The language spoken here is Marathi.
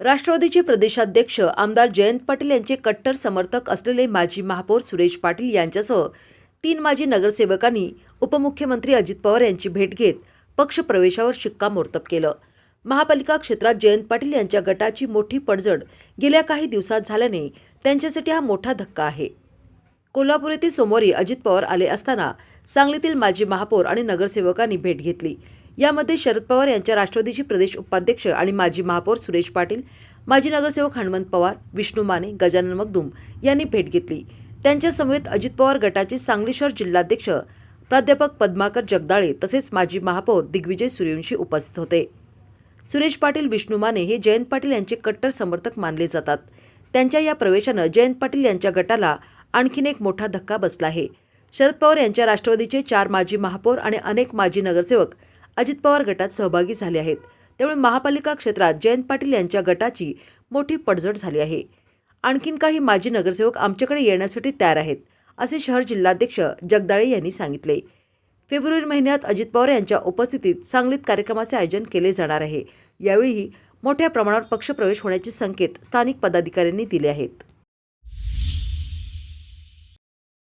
राष्ट्रवादीचे प्रदेशाध्यक्ष आमदार जयंत पाटील यांचे कट्टर समर्थक असलेले माजी महापौर सुरेश पाटील यांच्यासह तीन माजी नगरसेवकांनी उपमुख्यमंत्री अजित पवार यांची भेट घेत पक्षप्रवेशावर शिक्कामोर्तब केलं. महापालिका क्षेत्रात जयंत पाटील यांच्या गटाची मोठी पडझड गेल्या काही दिवसात झाल्याने त्यांच्यासाठी हा मोठा धक्का आहे. कोल्हापूर येथे सोमवारी अजित पवार आले असताना सांगलीतील माजी महापौर आणि नगरसेवकांनी भेट घेतली. यामध्ये शरद पवार यांच्या राष्ट्रवादीचे प्रदेश उपाध्यक्ष आणि माजी महापौर सुरेश पाटील माजी नगरसेवक हनुमंत पवार विष्णू माने गजानन मगदुम यांनी भेट घेतली. त्यांच्या समवेत अजित पवार गटाचे सांगली शहर जिल्हाध्यक्ष प्राध्यापक पद्माकर जगदाळे तसेच माजी महापौर दिग्विजय सूर्यवंशी उपस्थित होते. सुरेश पाटील विष्णू माने हे जयंत पाटील यांचे कट्टर समर्थक मानले जातात. त्यांच्या या प्रवेशानं जयंत पाटील यांच्या गटाला आणखीन एक मोठा धक्का बसला आहे. शरद पवार यांच्या राष्ट्रवादीचे चार माजी महापौर आणि अनेक माजी नगरसेवक अजित पवार गटात सहभागी झाले आहेत. त्यामुळे महापालिका क्षेत्रात जयंत पाटील यांच्या गटाची मोठी पडझड झाली आहे. आणखीन काही माजी नगरसेवक आमच्याकडे येण्यासाठी तयार आहेत असे शहर जिल्हाध्यक्ष जगदाळे यांनी सांगितले. फेब्रुवारी महिन्यात अजित पवार यांच्या उपस्थितीत सांगलीत कार्यक्रमाचे आयोजन केले जाणार आहे. यावेळीही मोठ्या प्रमाणावर पक्षप्रवेश होण्याचे संकेत स्थानिक पदाधिकाऱ्यांनी दिले आहेत.